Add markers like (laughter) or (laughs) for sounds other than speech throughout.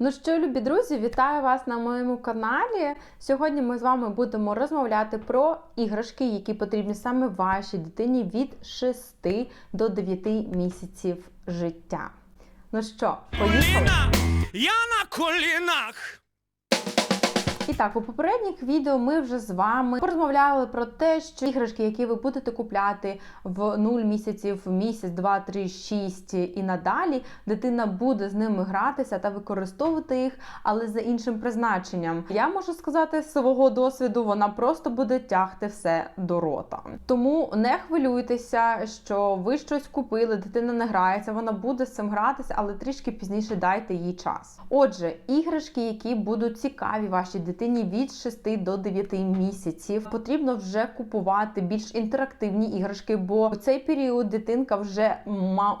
Ну що, любі друзі, вітаю вас на моєму каналі. Сьогодні ми з вами будемо розмовляти про іграшки, які потрібні саме вашій дитині від 6 до 9 місяців життя. Ну що, поїхали? Я на колінах! Так, у попередніх відео ми вже з вами порозмовляли про те, що іграшки, які ви будете купляти в 0 місяців, місяць, 2, 3, 6 і надалі, дитина буде з ними гратися та використовувати їх, але за іншим призначенням. Я можу сказати з свого досвіду, вона просто буде тягти все до рота. Тому не хвилюйтеся, що ви щось купили, дитина не грається, вона буде з цим гратися, але трішки пізніше дайте їй час. Отже, іграшки, які будуть цікаві вашій дитині від 6 до 9 місяців, потрібно вже купувати більш інтерактивні іграшки, бо в цей період дитинка вже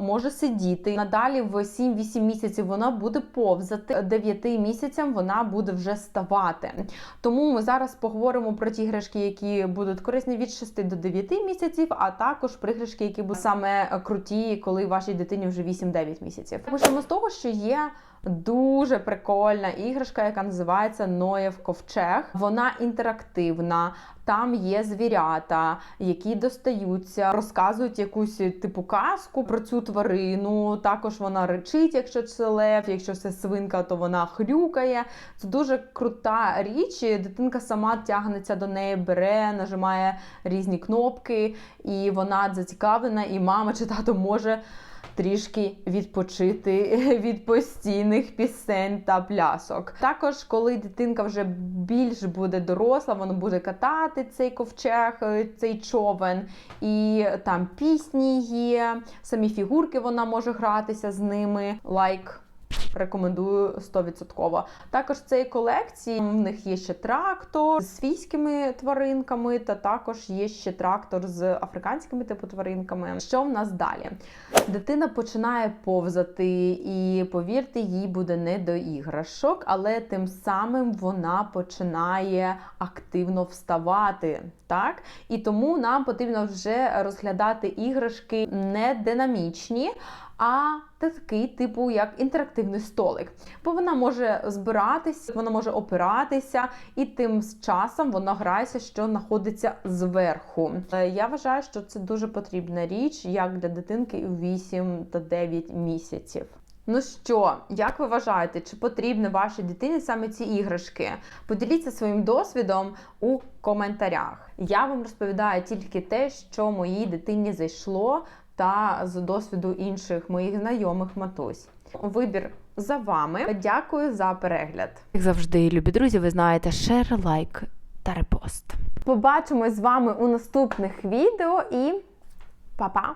може сидіти. Надалі в 7-8 місяців вона буде повзати, 9 місяцям вона буде вже ставати. Тому ми зараз поговоримо про ті іграшки, які будуть корисні від 6 до 9 місяців, а також про іграшки, які будуть саме круті, коли вашій дитині вже 8-9 місяців. Почнемо з того, що є дуже прикольна іграшка, яка називається Ноєв ковчег. Вона інтерактивна. Там є звірята, які достаються, розказують якусь типу казку про цю тварину. Також вона речить, якщо це лев, якщо це свинка, то вона хрюкає. Це дуже крута річ. Дитинка сама тягнеться до неї, бере, нажимає різні кнопки, і вона зацікавлена, і мама чи тато може трішки відпочити (laughs) від постійних пісень та плясок. Також, коли дитинка вже більш буде доросла, вона буде катати цей ковчег, е, цей човен, і там пісні є, самі фігурки вона може гратися з ними. Лайк. Рекомендую 100%. Також в цій колекції в них є ще трактор з свійськими тваринками, та також є ще трактор з африканськими типу тваринками. Що в нас далі? Дитина починає повзати, і повірте, їй буде не до іграшок, але тим самим вона починає активно вставати. Так? І тому нам потрібно вже розглядати іграшки не динамічні, а такий, типу, як інтерактивний столик. Бо вона може збиратися, вона може опиратися, і тим з часом вона грається, що знаходиться зверху. Е, Я вважаю, що це дуже потрібна річ, як для дитинки у 8 та 9 місяців. Ну що, як ви вважаєте, чи потрібні вашій дитині саме ці іграшки? Поділіться своїм досвідом у коментарях. Я вам розповідаю тільки те, що моїй дитині зайшло, та з досвіду інших моїх знайомих матусь. Вибір за вами. Дякую за перегляд. Як завжди, любі друзі, ви знаєте, шер, лайк та репост. Побачимось з вами у наступних відео і па-па!